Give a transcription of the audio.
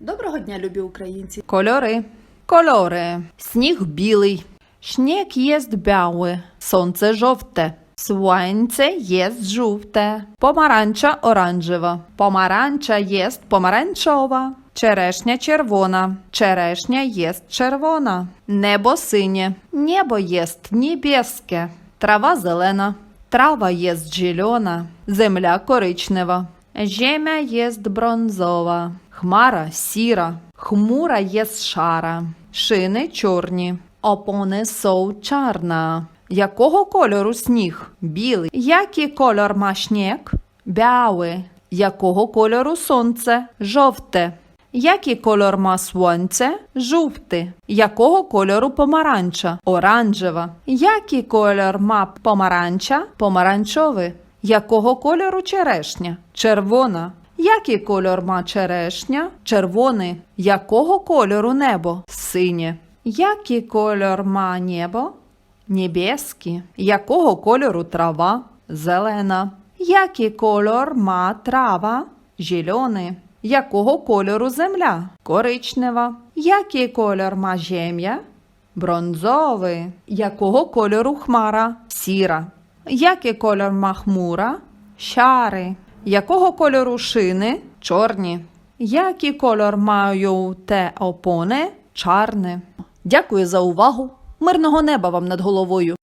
Доброго дня, любі українці! Кольори. Кольори. Сніг білий. Śnieg jest biały. Сонце жовте. Słońce jest żółte. Помаранча оранжева. Помаранча jest помаранчова. Черешня червона. Черешня jest czerwona. Небо синє. Небо jest niebieskie. Трава зелена. Трава jest zielona. Земля коричнева. Ziemia jest brązowa. Хмара сіра. Хмура jest szara. Шини чорні. Опони są czarna. Якого кольору сніг? Білий. Який кольор ма сніг? Biały. Якого кольору сонце? Жовте. Який кольор ма сонце? Жовте. Якого кольору помаранча? Оранжева. Який кольор ма помаранча? Помаранчовий. Якого кольору черешня? Червона. Який кольор ма черешня? Червоний. Якого кольору небо? Синє. Який кольор ма небо? Небескі. Якого кольору трава? Зелена. Який кольор ма трава? Зелений. Якого кольору земля? Коричнева. Який кольор ма земля? Бронзовий. Якого кольору хмара? Сіра. Який кольор ма хмура? Шари. Якого кольору шини? Чорні. Який кольор мають те опони? Чарне. Дякую за увагу. Мирного неба вам над головою.